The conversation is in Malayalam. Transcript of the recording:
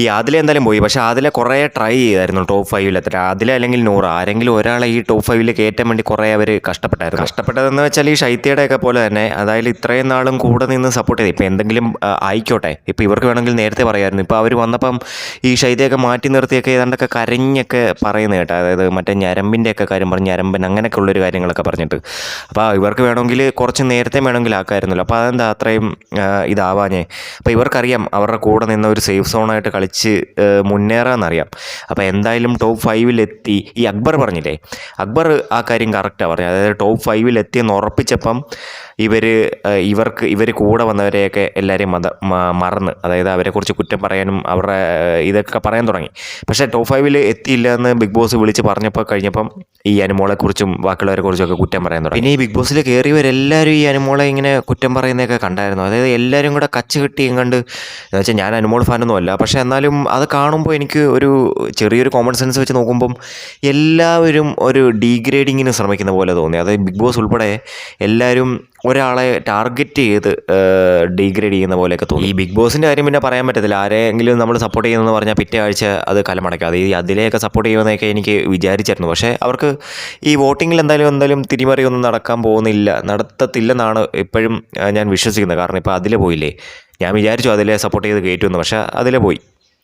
ഈ ആദില എന്തായാലും പോയി. പക്ഷേ ആദില കുറേ ട്രൈ ചെയ്തായിരുന്നു ടോപ്പ് ഫൈവിൽ എത്ര ആദില അല്ലെങ്കിൽ നൂറ്. ആരെങ്കിലും ഒരാളെ ഈ ടോപ്പ് ഫൈവിൽ കയറ്റാൻ വേണ്ടി കുറേ അവർ കഷ്ടപ്പെട്ടായിരുന്നു. കഷ്ടപ്പെട്ടതെന്ന് വെച്ചാൽ ഈ ശൈത്യയുടെയൊക്കെ പോലെ തന്നെ അതായത് ഇത്രയും നാളും കൂടെ നിന്ന് സപ്പോർട്ട് ചെയ്ത്. ഇപ്പോൾ എന്തെങ്കിലും ആയിക്കോട്ടെ. ഇപ്പോൾ ഇവർക്ക് വേണമെങ്കിൽ നേരത്തെ പറയായിരുന്നു. ഇപ്പോൾ അവർ വന്നപ്പം ഈ ശൈത്യയൊക്കെ മാറ്റി നിർത്തിയൊക്കെ ഏതാണ്ടൊക്കെ കരഞ്ഞൊക്കെ പറയുന്നത് കേട്ടോ. അതായത് മറ്റേ ഞരമ്പിന്റെ ഒക്കെ കാര്യം പറഞ്ഞ് ഞരമ്പൻ അങ്ങനെയൊക്കെ ഉള്ളൊരു കാര്യങ്ങളൊക്കെ പറഞ്ഞിട്ട്. അപ്പോൾ ഇവർക്ക് വേണമെങ്കിൽ കുറച്ച് നേരത്തെ വേണമെങ്കിൽ ആക്കായിരുന്നല്ലോ അപ്പോൾ അതെന്താ അത്രയും ഇതാവാഞ്ഞേ? അപ്പോൾ ഇവർക്കറിയാം അവരുടെ കൂടെ നിന്ന് ഒരു സേഫ് സോണായിട്ട് കളിച്ച് മുന്നേറാമെന്നറിയാം അപ്പോൾ എന്തായാലും ടോപ്പ് ഫൈവിലെത്തി ഈ അക്ബർ പറഞ്ഞില്ലേ? അക്ബർ ആ കാര്യം കറക്റ്റാണ് പറഞ്ഞത്. അതായത് ടോപ്പ് ഫൈവിലെത്തിയെന്ന് ഉറപ്പിച്ചപ്പം ഇവർ ഇവർക്ക് ഇവർ കൂടെ വന്നവരെയൊക്കെ എല്ലാവരെയും മത മറന്ന് അതായത് അവരെക്കുറിച്ച് കുറ്റം പറയാനും അവരുടെ ഇതൊക്കെ പറയാൻ തുടങ്ങി. പക്ഷേ ടോപ്പ് ഫൈവിൽ എത്തിയില്ല എന്ന് ബിഗ് ബോസ് വിളിച്ച് പറഞ്ഞപ്പോൾ കഴിഞ്ഞപ്പം ഈ അനുമോളെക്കുറിച്ചും ബാക്കിയുള്ളവരെ കുറിച്ചൊക്കെ കുറ്റം പറയാൻ തുടങ്ങി. പിന്നെ ഈ ബിഗ് ബോസിൽ കയറിയവരെല്ലാവരും ഈ അനുമോളെ ഇങ്ങനെ കുറ്റം പറയുന്നതൊക്കെ കണ്ടായിരുന്നു. അതായത് എല്ലാവരും കൂടെ കച്ച് കെട്ടിയും കണ്ട് എന്ന് വെച്ചാൽ ഞാൻ അനുമോൾ ഫാനൊന്നും അല്ല. പക്ഷേ എന്നാലും അത് കാണുമ്പോൾ എനിക്ക് ഒരു ചെറിയൊരു കോമൺ സെൻസ് വെച്ച് നോക്കുമ്പം എല്ലാവരും ഒരു ഡീഗ്രേഡിങ്ങിന് ശ്രമിക്കുന്ന പോലെ തോന്നി. അതായത് ബിഗ് ബോസ് ഉൾപ്പെടെ എല്ലാവരും ഒരാളെ ടാർഗറ്റ് ചെയ്ത് ഡീഗ്രേഡ് ചെയ്യുന്ന പോലെയൊക്കെ തോന്നി. ഈ ബിഗ് ബോസിന്റെ കാര്യം പിന്നെ പറയാൻ പറ്റത്തില്ല. ആരെങ്കിലും നമ്മൾ സപ്പോർട്ട് ചെയ്യുന്നതെന്ന് പറഞ്ഞാൽ പിറ്റേ ആഴ്ച അത് കലമടക്കാതെ ഈ അതിലെയൊക്കെ സപ്പോർട്ട് ചെയ്യുമെന്നൊക്കെ എനിക്ക് വിചാരിച്ചായിരുന്നു പക്ഷേ അവർക്ക് ഈ വോട്ടിങ്ങിൽ എന്തായാലും എന്തായാലും തിരിമറിയൊന്നും നടക്കാൻ പോകുന്നില്ല നടത്തത്തില്ലെന്നാണ് ഇപ്പോഴും ഞാൻ വിശ്വസിക്കുന്നത്. കാരണം ഇപ്പോൾ അതിലെ പോയില്ലേ? ഞാൻ വിചാരിച്ചു അതിലെ സപ്പോർട്ട് ചെയ്ത് കയറ്റുമെന്ന് പക്ഷേ അതിലെ പോയി.